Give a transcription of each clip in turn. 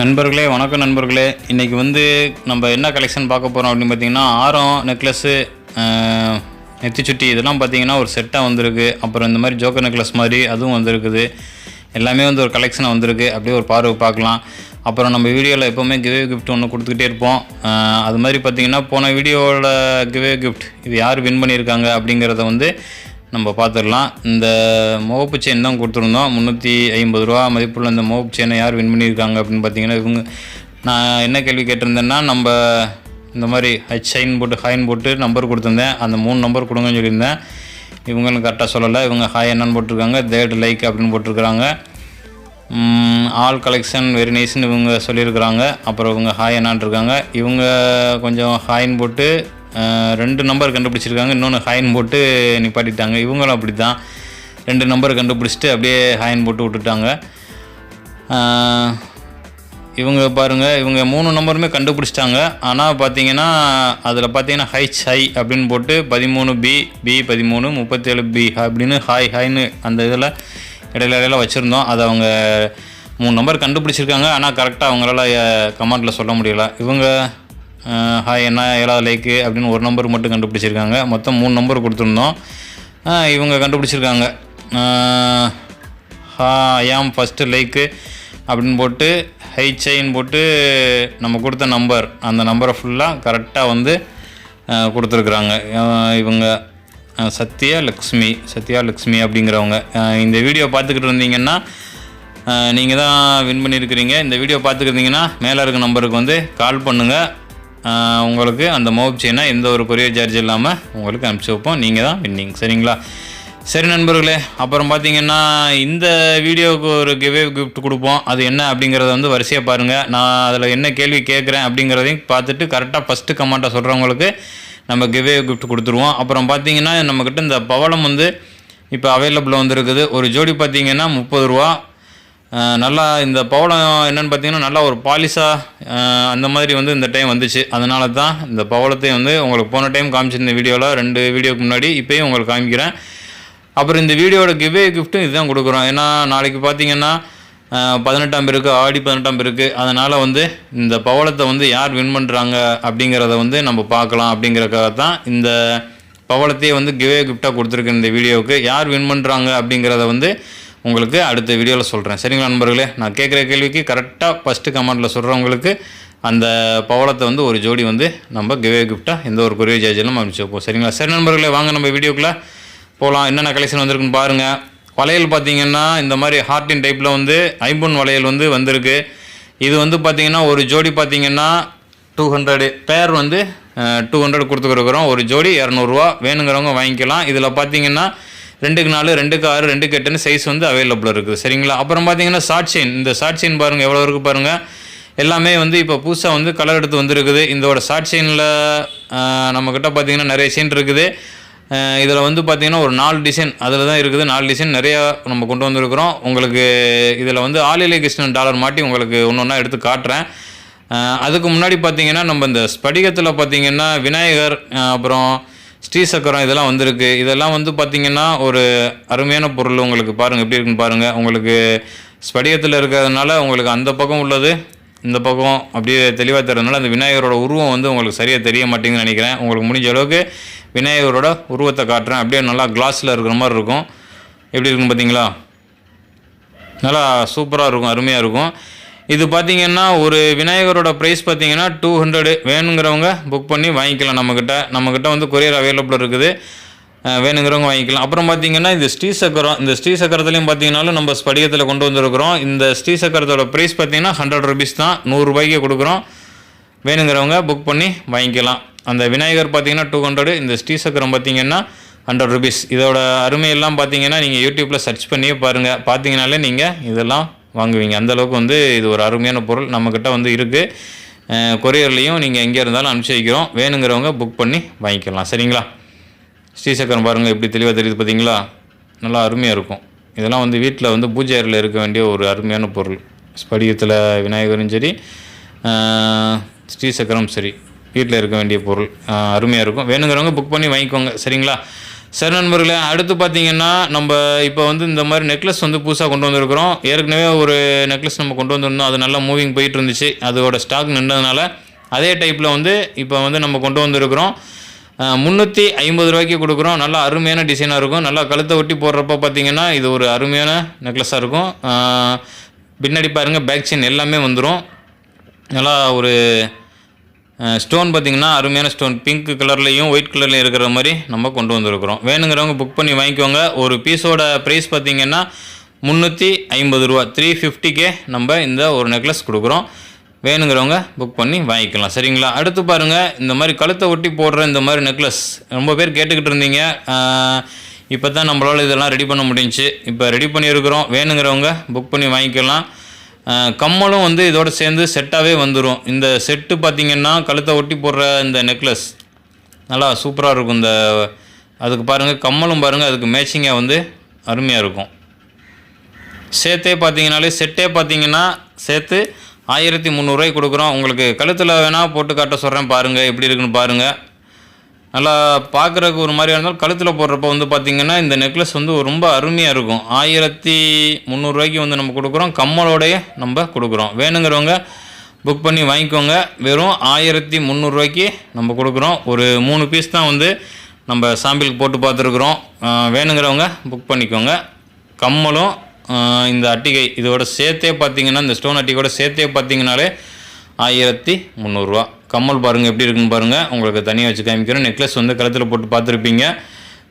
நண்பர்களே வணக்கம் நண்பர்களே. இன்றைக்கி வந்து நம்ம என்ன கலெக்ஷன் பார்க்க போகிறோம் அப்படின்னு பார்த்தீங்கன்னா ஆரம் நெக்லஸ்ஸு நெத்தி சுட்டி இதெல்லாம் பார்த்தீங்கன்னா ஒரு செட்டாக வந்திருக்கு. அப்புறம் இந்த மாதிரி ஜோக்கர் நெக்லஸ் மாதிரி அதுவும் வந்திருக்குது. எல்லாமே வந்து ஒரு கலெக்ஷனாக வந்திருக்கு. அப்படியே ஒரு பார்வை பார்க்கலாம். அப்புறம் நம்ம வீடியோவில் எப்போவுமே கிவே கிஃப்ட் ஒன்று கொடுத்துக்கிட்டே இருப்போம். அது மாதிரி பார்த்தீங்கன்னா போன வீடியோவோட கிவே கிஃப்ட் இது யார் வின் பண்ணியிருக்காங்க அப்படிங்கிறத வந்து நம்ம பார்த்துடலாம். இந்த முகப்பு செயின் தான் கொடுத்துருந்தோம். முந்நூற்றி ஐம்பது ரூபா மதிப்புள்ள இந்த முகப்பு செயினை யார் வின் பண்ணியிருக்காங்க அப்படின்னு பார்த்தீங்கன்னா இவங்க நான் என்ன கேள்வி கேட்டிருந்தேன்னா நம்ம இந்த மாதிரி ஹச் சைன் போட்டு ஹாயின் போட்டு நம்பர் கொடுத்துருந்தேன். அந்த மூணு நம்பர் கொடுங்கன்னு சொல்லியிருந்தேன். இவங்களும் கரெக்டாக சொல்லலை. இவங்க ஹாய் என்னன்னு போட்டிருக்காங்க. தேர்ட் லைக் அப்படின்னு போட்டிருக்கிறாங்க. ஆல் கலெக்ஷன் வெரி நைஸ்னு இவங்க சொல்லியிருக்கிறாங்க. அப்புறம் இவங்க ஹாய் என்னான் இருக்காங்க. இவங்க கொஞ்சம் ஹாயின் போட்டு ரெண்டு நம்பர் கண்டுபிடிச்சிருக்காங்க. இன்னொன்று ஹாயின் போட்டு நிப்பாட்டிட்டாங்க. இவங்களும் அப்படி தான் ரெண்டு நம்பர் கண்டுபிடிச்சிட்டு அப்படியே ஹாயின் போட்டு விட்டுட்டாங்க. இவங்க பாருங்கள் இவங்க மூணு நம்பருமே கண்டுபிடிச்சிட்டாங்க. ஆனால் பார்த்தீங்கன்னா அதில் பார்த்தீங்கன்னா ஹைச் ஹை அப்படின்னு போட்டு பதிமூணு பி பி பதிமூணு முப்பத்தேழு பி அப்படின்னு ஹாய் ஹாய்னு அந்த இதில் இடையில இடையில வச்சுருந்தோம். அதை அவங்க மூணு நம்பர் கண்டுபிடிச்சிருக்காங்க. ஆனால் கரெக்டாக அவங்களால கமெண்ட்டில் சொல்ல முடியல. இவங்க ஹாய் என்ன ஏழாவது லைக்கு அப்படின்னு ஒரு நம்பர் மட்டும் கண்டுபிடிச்சிருக்காங்க. மொத்தம் மூணு நம்பர் கொடுத்துருந்தோம். இவங்க கண்டுபிடிச்சிருக்காங்க. ஹா ஐயாம் ஃபஸ்ட்டு லைக்கு அப்படின்னு போட்டு ஹைச்சைன்னு போட்டு நம்ம கொடுத்த நம்பர் அந்த நம்பரை ஃபுல்லாக கரெக்டாக வந்து கொடுத்துருக்குறாங்க. இவங்க சத்யா லக்ஷ்மி சத்யா லக்ஷ்மி அப்படிங்கிறவங்க. இந்த வீடியோ பார்த்துக்கிட்டு இருந்தீங்கன்னா நீங்கள் தான் வின் பண்ணியிருக்கிறீங்க. இந்த வீடியோ பார்த்துக்கிருந்தீங்கன்னா மேலே இருக்க நம்பருக்கு வந்து கால் பண்ணுங்கள் உங்களுக்கு அந்த மோப் செயினை எந்த ஒரு கொரியர் சார்ஜ் இல்லாமல் உங்களுக்கு அனுப்பிச்சி வைப்போம். நீங்கள் தான் வின்னிங் சரிங்களா? சரி நண்பர்களே அப்புறம் பார்த்தீங்கன்னா இந்த வீடியோவுக்கு ஒரு கிவே கிஃப்ட் கொடுப்போம். அது என்ன அப்படிங்கிறத வந்து வரிசையாக பாருங்கள் நான் அதில் என்ன கேள்வி கேட்குறேன் அப்படிங்கிறதையும் பார்த்துட்டு கரெக்டாக ஃபஸ்ட்டு கமெண்ட்டை சொல்கிறவங்களுக்கு நம்ம கிவே கிஃப்ட் கொடுத்துருவோம். அப்புறம் பார்த்தீங்கன்னா நம்மக்கிட்ட இந்த பவளம் வந்து இப்போ அவைலபிள் வந்துருக்குது. ஒரு ஜோடி பார்த்தீங்கன்னா முப்பது ரூபா. நல்லா இந்த பவளம் என்னென்னு பார்த்தீங்கன்னா நல்லா ஒரு பாலிஷாக அந்த மாதிரி வந்து இந்த டைம் வந்துச்சு. அதனால தான் இந்த பவளத்தையும் வந்து உங்களுக்கு போன டைம் காமிச்சிருந்த வீடியோவில் ரெண்டு வீடியோக்கு முன்னாடி இப்போயும் உங்களுக்கு காமிக்கிறேன். அப்புறம் இந்த வீடியோட கிவே கிஃப்ட்டும் இதுதான் கொடுக்குறோம். ஏன்னா நாளைக்கு பார்த்தீங்கன்னா பதினெட்டாம் பேருக்கு ஆடி பதினெட்டாம் பேருக்கு அதனால் வந்து இந்த பவளத்தை வந்து யார் வின் பண்ணுறாங்க அப்படிங்கிறத வந்து நம்ம பார்க்கலாம் அப்படிங்கிறக்காக தான் இந்த பவளத்தையே வந்து கிவே கிஃப்டாக கொடுத்துருக்கு இந்த வீடியோவுக்கு. யார் வின் பண்ணுறாங்க அப்படிங்கிறத வந்து உங்களுக்கு அடுத்த வீடியோவில் சொல்கிறேன் சரிங்களா நண்பர்களே? நான் கேட்குற கேள்விக்கு கரெக்டாக ஃபஸ்ட்டு கமெண்ட்டில் சொல்கிறவங்களுக்கு அந்த பவளத்தை வந்து ஒரு ஜோடி வந்து நம்ம கிவே கிஃப்ட்டாக எந்த ஒரு கொரியர் சார்ஜிலும் அனுப்பிச்சு வைப்போம். சரிங்களா? சரி நண்பர்களே வாங்க நம்ம வீடியோக்குள்ளே போகலாம் என்னென்ன கலெக்ஷன் வந்திருக்குன்னு பாருங்கள் வளையல் பார்த்தீங்கன்னா இந்த மாதிரி ஹார்டின் டைப்பில் வந்து ஐம்பொன் வளையல் வந்து வந்திருக்கு. இது வந்து பார்த்தீங்கன்னா ஒரு ஜோடி பார்த்திங்கன்னா டூ ஹண்ட்ரடு பேர் வந்து டூ ஹண்ட்ரட் கொடுத்துக்கிறோம் ஒரு ஜோடி இரநூறுவா. வேணுங்கிறவங்க வாங்கிக்கலாம். இதில் பார்த்திங்கன்னா ரெண்டுக்கு நாலு ரெண்டுக்கு ஆறு ரெண்டுக்கு எட்டுன்னு சைஸ் வந்து அவைலபிள் இருக்குது. சரிங்களா? அப்புறம் பார்த்தீங்கன்னா ஷார்ட் செயின் இந்த ஷார்ட் செயின் பாருங்கள் எவ்வளோ இருக்குது பாருங்கள் எல்லாமே வந்து இப்போ புதுசாக வந்து கலர் எடுத்து வந்திருக்குது. இதோட ஷார்ட் செயினில் நம்மக்கிட்ட பார்த்தீங்கன்னா நிறைய செயின் இருக்குது. இதில் வந்து பார்த்திங்கன்னா ஒரு நாலு டிசைன் அதில் தான் இருக்குது. நாலு டிசைன் நிறையா நம்ம கொண்டு வந்திருக்கிறோம். உங்களுக்கு இதில் வந்து ஆலிலே கிருஷ்ணன் டாலர் மாட்டி உங்களுக்கு ஒன்று ஒன்றா எடுத்து காட்டுறேன். அதுக்கு முன்னாடி பார்த்திங்கன்னா நம்ம இந்த ஸ்படிகத்தில் பார்த்திங்கன்னா விநாயகர் அப்புறம் ஸ்ரீசக்கரம் இதெல்லாம் வந்திருக்கு. இதெல்லாம் வந்து பார்த்தீங்கன்னா ஒரு அருமையான பொருள் உங்களுக்கு பாருங்கள் எப்படி இருக்குன்னு பாருங்கள் உங்களுக்கு ஸ்படியத்தில் இருக்கிறதுனால உங்களுக்கு அந்த பக்கம் உள்ளது இந்த பக்கம் அப்படியே தெளிவாக தரதுனால அந்த விநாயகரோட உருவம் வந்து உங்களுக்கு சரியாக தெரிய மாட்டேங்குதுன்னு நினைக்கிறேன். உங்களுக்கு முடிஞ்ச அளவுக்கு விநாயகரோட உருவத்தை காட்டுறேன். அப்படியே நல்லா கிளாஸில் இருக்கிற மாதிரி இருக்கும். எப்படி இருக்குன்னு பார்த்தீங்களா நல்லா சூப்பராக இருக்கும் அருமையாக இருக்கும். இது பார்த்தீங்கன்னா ஒரு விநாயகரோட ப்ரைஸ் பார்த்தீங்கன்னா டூ ஹண்ட்ரடு வேணுங்கிறவங்க புக் பண்ணி வாங்கிக்கலாம் நம்மக்கிட்ட நம்மக்கிட்ட வந்து கொரியர் அவைலபிள் இருக்குது. வேணுங்கிறவங்க வாங்கிக்கலாம். அப்புறம் பார்த்தீங்கன்னா இந்த ஸ்ரீசக்கரம் இந்த ஸ்ரீ சக்கரத்துலையும் பார்த்தீங்கன்னாலும் நம்ம ஸ்படிகத்தில் கொண்டு வந்திருக்கிறோம். இந்த ஸ்ரீ சக்கரத்தோட ப்ரைஸ் பார்த்தீங்கன்னா ஹண்ட்ரட் ருபீஸ் தான். நூறுரூபாய்க்கு கொடுக்குறோம். வேணுங்கிறவங்க புக் பண்ணி வாங்கிக்கலாம். அந்த விநாயகர் பார்த்தீங்கன்னா டூ ஹண்ட்ரடு இந்த ஸ்ரீ சக்கரம் பார்த்தீங்கன்னா ஹண்ட்ரட் ருபீஸ் இதோட அருமையெல்லாம் பார்த்தீங்கன்னா நீங்கள் யூடியூப்பில் சர்ச் பண்ணியே பாருங்கள் பார்த்தீங்கனாலே நீங்கள் இதெல்லாம் வாங்குவீங்க. அந்தளவுக்கு வந்து இது ஒரு அருமையான பொருள். நம்மக்கிட்ட வந்து இருக்குது கொரியர்லேயும் நீங்கள் எங்கே இருந்தாலும் அனுப்பிச்சி வைக்கிறோம். வேணுங்கிறவங்க புக் பண்ணி வாங்கிக்கலாம். சரிங்களா? ஸ்ரீசக்கரம் பாருங்கள் எப்படி தெளிவாக தெரியுது பார்த்தீங்களா நல்லா அருமையாக இருக்கும். இதெல்லாம் வந்து வீட்டில் வந்து பூஜை அறையில் இருக்க வேண்டிய ஒரு அருமையான பொருள். ஸ்படிகத்தில் விநாயகரும் சரி ஸ்ரீசக்கரம் சரி வீட்டில் இருக்க வேண்டிய பொருள். அருமையாக இருக்கும். வேணுங்கிறவங்க புக் பண்ணி வாங்கிக்கோங்க. சரிங்களா? சரி நண்பர்களே அடுத்து பார்த்தீங்கன்னா நம்ம இப்போ வந்து இந்த மாதிரி நெக்லஸ் வந்து புதுசாக கொண்டு வந்திருக்கிறோம். ஏற்கனவே ஒரு நெக்லஸ் நம்ம கொண்டு வந்திருந்தோம். அது நல்லா மூவிங் போயிட்டு இருந்துச்சு. அதோட ஸ்டாக் நின்றதுனால அதே டைப்பில் வந்து இப்போ வந்து நம்ம கொண்டு வந்திருக்கிறோம். முந்நூற்றி ஐம்பது ரூபாய்க்கு கொடுக்குறோம். நல்லா அருமையான டிசைனாக இருக்கும். நல்லா கழுத்தை ஒட்டி போடுறப்ப பார்த்தீங்கன்னா இது ஒரு அருமையான நெக்லஸாக இருக்கும். பின்னாடி பாருங்கள் பேக் செயின் எல்லாமே வந்துடும் நல்லா ஒரு ஸ்டோன் பார்த்திங்கன்னா அருமையான ஸ்டோன் பிங்க் கலர்லேயும் ஒயிட் கலர்லையும் இருக்கிற மாதிரி நம்ம கொண்டு வந்திருக்கிறோம். வேணுங்கிறவங்க புக் பண்ணி வாங்கிக்கோங்க. ஒரு பீஸோட ப்ரைஸ் பார்த்தீங்கன்னா முந்நூற்றி ஐம்பது ரூபா. த்ரீ ஃபிஃப்டிக்கே நம்ம இந்த ஒரு நெக்லஸ் கொடுக்குறோம். வேணுங்கிறவங்க புக் பண்ணி வாங்கிக்கலாம். சரிங்களா? அடுத்து பாருங்கள் இந்த மாதிரி கழுத்தை ஒட்டி போடுற இந்த மாதிரி நெக்லஸ் ரொம்ப பேர் கேட்டுக்கிட்டு இருந்தீங்க. இப்போ தான் நம்மளால் இதெல்லாம் ரெடி பண்ண முடிஞ்சுச்சு. இப்போ ரெடி பண்ணியிருக்கிறோம். வேணுங்கிறவங்க புக் பண்ணி வாங்கிக்கலாம். கம்மலும் வந்து இதோட சேர்ந்து செட்டாகவே வந்துடும் இந்த செட்டு பார்த்திங்கன்னா கழுத்தை ஒட்டி போடுற இந்த நெக்லஸ் நல்லா சூப்பராக இருக்கும் இந்த அதுக்கு பாருங்கள் கம்மலும் பாருங்கள் அதுக்கு மேட்சிங்காக வந்து அருமையாக இருக்கும். சேர்த்தே பார்த்தீங்கனாலே செட்டே பார்த்தீங்கன்னா சேர்த்து ஆயிரத்தி முந்நூறுரூவாய்க்கு கொடுக்குறோம். உங்களுக்கு கழுத்தில் வேணால் போட்டு காட்ட சொல்கிறேன் பாருங்கள் எப்படி இருக்குன்னு பாருங்கள் நல்லா பார்க்குறதுக்கு ஒரு மாதிரியாக இருந்தாலும் கழுத்தில் போடுறப்ப வந்து பார்த்திங்கன்னா இந்த நெக்லஸ் வந்து ரொம்ப அருமையாக இருக்கும். ஆயிரத்தி முந்நூறுரூவாய்க்கு வந்து நம்ம கொடுக்குறோம். கம்மலோடையே நம்ம கொடுக்குறோம். வேணுங்கிறவங்க புக் பண்ணி வாங்கிக்கோங்க. வெறும் ஆயிரத்தி முந்நூறுரூவாய்க்கு நம்ம கொடுக்குறோம். ஒரு மூணு பீஸ் தான் வந்து நம்ம சாம்பிளுக்கு போட்டு பார்த்துருக்குறோம். வேணுங்கிறவங்க புக் பண்ணிக்கோங்க. கம்மலும் இந்த அட்டிகை இதோட சேர்த்தே பார்த்தீங்கன்னா இந்த ஸ்டோன் அட்டிகையோட சேர்த்தே பார்த்தீங்கனாலே ஆயிரத்தி முந்நூறுரூவா கம்மல் பாருங்கள் எப்படி இருக்குன்னு பாருங்கள் உங்களுக்கு தனியாக வச்சு காமிக்கிறேன். நெக்லஸ் வந்து கழுத்தில் போட்டு பார்த்துருப்பீங்க.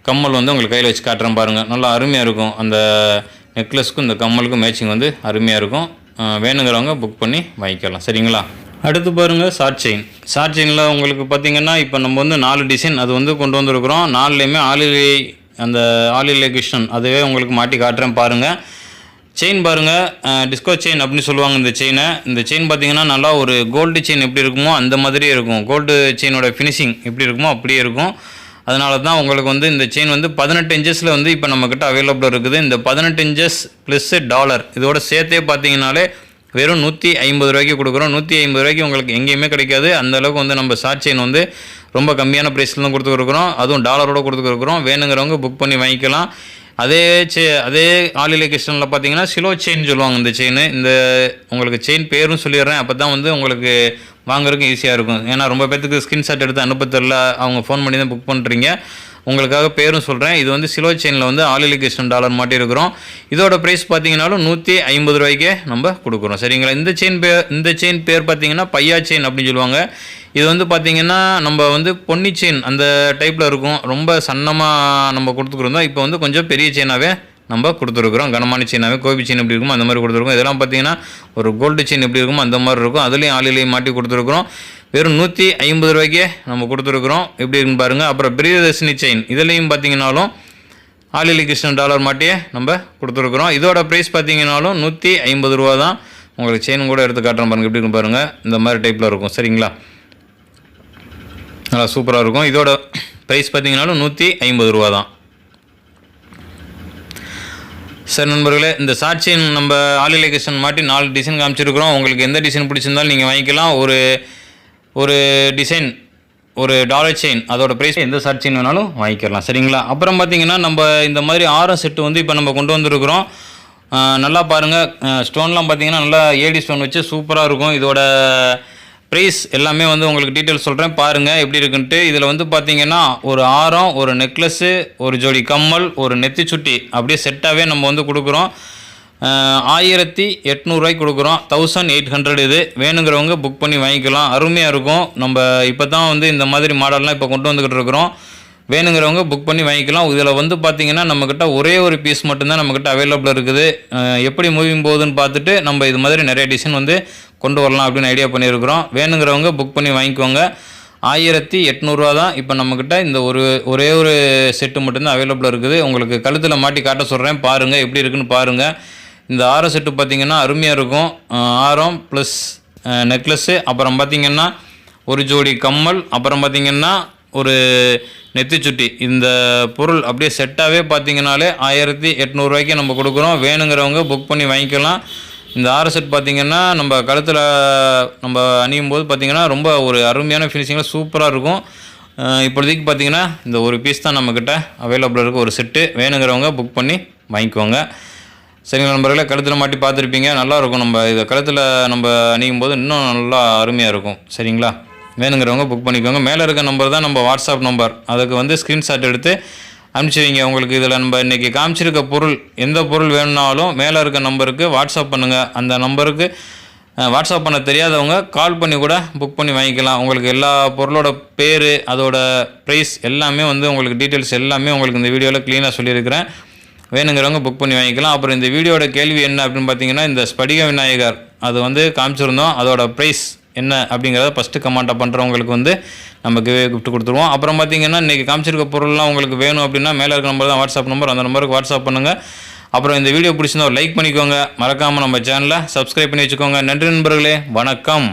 கம்மல் வந்து உங்களுக்கு கையில் வச்சு காட்டுறேன் பாருங்கள் நல்லா அருமையாக இருக்கும். அந்த நெக்லஸ்க்கும் இந்த கம்மலுக்கும் மேட்சிங் வந்து அருமையாக இருக்கும். வேணுங்கிறவங்க புக் பண்ணி வாங்கிக்கலாம். சரிங்களா? அடுத்து பாருங்கள் ஷார்ட் செயின் ஷார்ட் செயினில் உங்களுக்கு பார்த்தீங்கன்னா இப்போ நம்ம வந்து நாலு டிசைன் அது வந்து கொண்டு வந்திருக்கிறோம். நாலுலேயுமே ஆலிலே அந்த ஆலிலே கிருஷ்ணன் அதுவே உங்களுக்கு மாட்டி காட்டுறேன் பாருங்கள் செயின் பாருங்கள் டிஸ்கோ செயின் அப்படின்னு சொல்லுவாங்க இந்த செயினை இந்த செயின் பார்த்தீங்கன்னா நல்லா ஒரு கோல்டு செயின் எப்படி இருக்குமோ அந்த மாதிரியே இருக்கும். கோல்டு செயினோட ஃபினிஷிங் எப்படி இருக்குமோ அப்படியே இருக்கும். அதனால தான் உங்களுக்கு வந்து இந்த செயின் வந்து பதினெட்டு இன்ச்சஸில் வந்து இப்போ நம்மக்கிட்ட அவைலபிள் இருக்குது. இந்த பதினெட்டு இன்ச்சஸ் ப்ளஸ்ஸு டாலர் இதோட சேர்த்தே பார்த்தீங்கனாலே வெறும் நூற்றி ஐம்பது ரூபாய்க்கு கொடுக்குறோம். நூற்றி ஐம்பது ரூபாய்க்கு உங்களுக்கு எங்கேயுமே கிடைக்காது. அந்த அளவுக்கு வந்து நம்ம ஷார்ட் செயின் வந்து ரொம்ப கம்மியான ப்ரைஸில் தான் கொடுத்துருக்குறோம் அதுவும் டாலரோட கொடுத்துருக்குறோம் வேணுங்கிறவங்க புக் பண்ணி வாங்கிக்கலாம். அதே செ அதே ஆலிலே கிருஷ்ணனில் பார்த்தீங்கன்னா சிலோ செயின் சொல்லுவாங்க இந்த செயின் இந்த உங்களுக்கு செயின் பேரும் சொல்லிடுறேன். அப்போ தான் வந்து உங்களுக்கு வாங்குறதுக்கு ஈஸியாக இருக்கும். ஏன்னா ரொம்ப பேர்த்துக்கு ஸ்கிரீன்ஷாட் எடுத்து அனுப்ப தெரில அவங்க ஃபோன் பண்ணி தான் புக் பண்ணுறீங்க உங்களுக்காக பேரும் சொல்கிறேன் இது வந்து சிலோ செயினில் வந்து ஆலிலே கிருஷ்ணன் டாலர் மாட்டியிருக்கிறோம் இதோட ப்ரைஸ் பார்த்தீங்கன்னாலும் நூற்றி ஐம்பது ரூபாய்க்கே நம்ம கொடுக்குறோம். சரிங்களா? இந்த செயின் பேர் இந்த செயின் பேர் பார்த்தீங்கன்னா பையா செயின் அப்படின்னு சொல்லுவாங்க. இது வந்து பார்த்தீங்கன்னா நம்ம வந்து பொன்னி செயின் அந்த டைப்பில் இருக்கும். ரொம்ப சன்னமாக நம்ம கொடுத்துருந்தோம் இப்போ வந்து கொஞ்சம் பெரிய செயினாகவே நம்ம கொடுத்துருக்குறோம். கனமான செயினாகவே கோபி செயின் எப்படி இருக்குமோ அந்த மாதிரி கொடுத்துருக்கோம். இதெல்லாம் பார்த்தீங்கன்னா ஒரு கோல்டு செயின் எப்படி இருக்குமோ அந்த மாதிரி இருக்கும். அதுலேயும் ஆளிலையும் மாட்டி கொடுத்துருக்குறோம். வெறும் நூற்றி ஐம்பது ரூபாய்க்கே நம்ம கொடுத்துருக்குறோம். எப்படி இருக்குன்னு பாருங்கள் அப்புறம் பிரியதர்ஷினி செயின் இதுலேயும் பார்த்தீங்கனாலும் ஆலிலி கிருஷ்ணன் டாலர் மாட்டியே நம்ம கொடுத்துருக்குறோம். இதோட ப்ரைஸ் பார்த்தீங்கனாலும் நூற்றி ஐம்பது ரூபா தான் உங்களுக்கு செயின் கூட எடுத்து காட்டுறேன் பாருங்கள் எப்படி இருக்கும் பாருங்கள் இந்த மாதிரி டைப்பில் இருக்கும். சரிங்களா? நல்லா சூப்பராக இருக்கும். இதோட ப்ரைஸ் பார்த்தீங்கன்னாலும் நூற்றி ஐம்பது ரூபா தான். சரி நண்பர்களே இந்த சாட்சியின் செயின் நம்ம ஆலிலேகேஷன் மாட்டி நாலு டிசைன் காமிச்சிருக்கிறோம். உங்களுக்கு எந்த டிசைன் பிடிச்சிருந்தாலும் நீங்கள் வாங்கிக்கலாம். ஒரு ஒரு டிசைன் ஒரு டாலர் செயின் அதோட ப்ரைஸ் எந்த ஷார்ட் செயின் வேணாலும் வாங்கிக்கலாம். சரிங்களா? அப்புறம் பார்த்தீங்கன்னா நம்ம இந்த மாதிரி ஆரம் செட்டு வந்து இப்போ நம்ம கொண்டு வந்திருக்கிறோம். நல்லா பாருங்கள் ஸ்டோன்லாம் பார்த்தீங்கன்னா நல்லா ஏடி ஸ்டோன் வச்சு சூப்பராக இருக்கும். இதோட ப்ரைஸ் எல்லாமே வந்து உங்களுக்கு டீட்டெயில் சொல்கிறேன் பாருங்கள் எப்படி இருக்குன்ட்டு. இதில் வந்து பார்த்தீங்கன்னா ஒரு ஆரம் ஒரு நெக்லஸ்ஸு ஒரு ஜோடி கம்மல் ஒரு நெத்தி சுட்டி. அப்படியே செட்டாகவே நம்ம வந்து கொடுக்குறோம். ஆயிரத்தி எட்நூறுவாய்க்கு கொடுக்குறோம். தௌசண்ட் எயிட் ஹண்ட்ரட் இது. வேணுங்கிறவங்க புக் பண்ணி வாங்கிக்கலாம். அருமையாக இருக்கும். நம்ம இப்போ தான் வந்து இந்த மாதிரி மாடல்லாம் இப்போ கொண்டு வந்துக்கிட்டு இருக்கிறோம். வேணுங்கிறவங்க புக் பண்ணி வாங்கிக்கலாம். இதில் வந்து பார்த்தீங்கன்னா நம்மக்கிட்ட ஒரே ஒரு பீஸ் மட்டும்தான் நம்மக்கிட்ட அவைலபிள் இருக்குது. எப்படி மூவிங் போகுதுன்னு பார்த்துட்டு நம்ம இது மாதிரி நிறைய டிசைன் வந்து கொண்டு வரலாம் அப்படின்னு ஐடியா பண்ணியிருக்கிறோம். வேணுங்கிறவங்க புக் பண்ணி வாங்கிக்கோங்க. ஆயிரத்தி எட்நூறுரூவா தான் இப்போ நம்மக்கிட்ட இந்த ஒரு ஒரே ஒரு செட்டு மட்டும்தான் அவைலபிளாக இருக்குது. உங்களுக்கு கழுத்தில் மாட்டி காட்ட சொல்கிறேன் பாருங்கள் எப்படி இருக்குன்னு பாருங்கள் இந்த ஆரம் செட்டு பார்த்தீங்கன்னா அருமையாக இருக்கும். ஆரம் ப்ளஸ் நெக்லஸ்ஸு அப்புறம் பார்த்தீங்கன்னா ஒரு ஜோடி கம்மல் அப்புறம் பார்த்திங்கன்னா ஒரு நெத்திச்சுட்டி இந்த பொருள் அப்படியே செட்டாகவே பார்த்தீங்கனாலே ஆயிரத்தி எட்நூறுரூவாய்க்கு நம்ம கொடுக்குறோம். வேணுங்கிறவங்க புக் பண்ணி வாங்கிக்கலாம். இந்த ஆறு செட் நம்ம கழுத்தில் நம்ம அணியும் போது பார்த்திங்கன்னா ரொம்ப ஒரு அருமையான ஃபினிஷிங்கில் சூப்பராக இருக்கும். இப்போதைக்கு பார்த்தீங்கன்னா இந்த ஒரு பீஸ் தான் நம்மக்கிட்ட அவைலபிள் இருக்குது ஒரு செட்டு வேணுங்கிறவங்க புக் பண்ணி வாங்கிக்கோங்க. சரிங்களா நண்பர்களே கழுத்தில் மாட்டி பார்த்துருப்பீங்க. நல்லாயிருக்கும் நம்ம இதை கழுத்தில் நம்ம அணியும் போது இன்னும் நல்லா அருமையாக இருக்கும். சரிங்களா? வேணுங்கிறவங்க புக் பண்ணிக்கோங்க. மேலே இருக்க நம்பர் தான் நம்ம வாட்ஸ்அப் நம்பர் அதுக்கு வந்து ஸ்க்ரீன்ஷாட் எடுத்து அனுப்பிச்சி வைங்க உங்களுக்கு இதில் நம்ம இன்றைக்கி காமிச்சிருக்க பொருள் எந்த பொருள் வேணும்னாலும் மேலே இருக்க நம்பருக்கு வாட்ஸ்அப் பண்ணுங்கள் அந்த நம்பருக்கு வாட்ஸ்அப் பண்ண தெரியாதவங்க கால் பண்ணி கூட புக் பண்ணி வாங்கிக்கலாம். உங்களுக்கு எல்லா பொருளோட பேர் அதோட ப்ரைஸ் எல்லாமே வந்து உங்களுக்கு டீட்டெயில்ஸ் எல்லாமே உங்களுக்கு இந்த வீடியோவில் க்ளீனாக சொல்லியிருக்கிறேன். வேணுங்கிறவங்க புக் பண்ணி வாங்கிக்கலாம். அப்புறம் இந்த வீடியோட கேள்வி என்ன அப்படின்னு பார்த்தீங்கன்னா இந்த ஸ்படிக விநாயகர் அது வந்து காமிச்சிருந்தோம். அதோட ப்ரைஸ் என்ன அப்படிங்கிறத ஃபஸ்ட்டு கமாண்டாக பண்ணுறவங்களுக்கு வந்து நம்ம கிவே கிஃப்ட் கொடுத்துருவோம். அப்புறம் பார்த்தீங்கன்னா இன்றைக்கி காமிச்சிருக்க பொருள்லாம் உங்களுக்கு வேணும் அப்படின்னா மேலே இருக்க நம்பர் தான் வாட்ஸ்அப் நம்பர் அந்த நம்பருக்கு வாட்ஸ்அப் பண்ணுங்கள் அப்புறம் இந்த வீடியோ பிடிச்சிருந்தா ஒரு லைக் பண்ணிக்கோங்க. மறக்காமல் நம்ம சேனலை சப்ஸ்கிரைப் பண்ணி வச்சுக்கோங்க. நன்றி நண்பர்களே வணக்கம்.